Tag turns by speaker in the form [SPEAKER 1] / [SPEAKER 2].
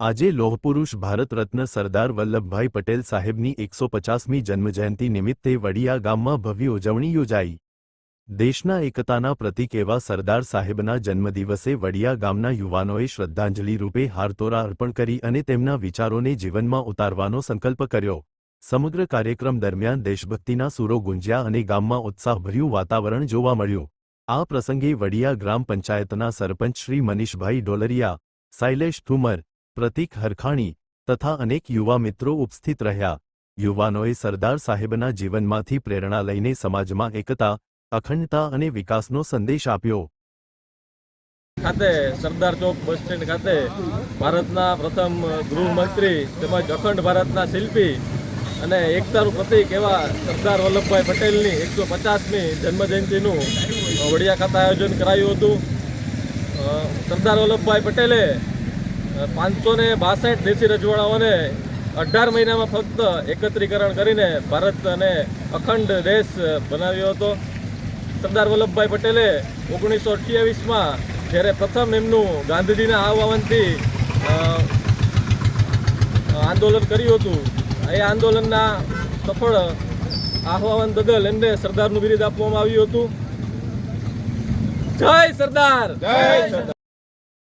[SPEAKER 1] આજે લોહપુરુષ ભારત રત્ન સરદાર વલ્લભભાઈ પટેલ સાહેબની એકસો પચાસમી જન્મજયંતિ નિમિત્તે વડિયા ગામમાં ભવ્ય ઉજવણી યોજાઈ. દેશના એકતાના પ્રતીક એવા સરદાર સાહેબના જન્મદિવસે વડિયા ગામના યુવાનોએ શ્રદ્ધાંજલિ રૂપે હારતોરા અર્પણ કરી અને તેમના વિચારોને જીવનમાં ઉતારવાનો સંકલ્પ કર્યો. સમગ્ર કાર્યક્રમ દરમિયાન દેશભક્તિના સૂરો ગુંજ્યા અને ગામમાં ઉત્સાહભર્યું વાતાવરણ જોવા મળ્યું. આ પ્રસંગે વડિયા ગ્રામ પંચાયતના સરપંચ શ્રી મનીષભાઈ ડોલરિયા સાઇલેશ ઠુમર પ્રતીક હરખાણી તથા અનેક યુવા મિત્રો ઉપસ્થિત રહ્યા. યુવાનોએ સરદાર સાહેબના જીવનમાંથી પ્રેરણા લઈને સમાજમાં એકતા, અખંડતા અને વિકાસનો સંદેશ આપ્યો.
[SPEAKER 2] ખાતે સરદાર ચોક બસ સ્ટેન્ડ ખાતે ભારતના પ્રથમ ગૃહમંત્રી તેમજ અખંડ ભારતના શિલ્પી અને એકતાનું પ્રતિક એવા સરદાર વલ્લભભાઈ પટેલની એકસો પચાસમી જન્મજયંતિનું વડિયા ખાતે આયોજન કરાયું હતું. સરદાર વલ્લભભાઈ પટેલે પાંચસો ને બાસઠ દેશી રજવાડાઓને અઢાર મહિનામાં ફક્ત એકત્રીકરણ કરીને ભારત અખંડ દેશ બનાવ્યો હતો. સરદાર વલ્લભભાઈ પટેલે ઓગણીસો અઠ્યાવીસમાં જ્યારે પ્રથમ એમનું ગાંધીજીના આહવાનથી આંદોલન કર્યું હતું, એ આંદોલનના સફળ આહવાન બદલ એમને સરદારનું બિરુદ આપવામાં આવ્યું હતું. જય સરદાર! જય સરદાર!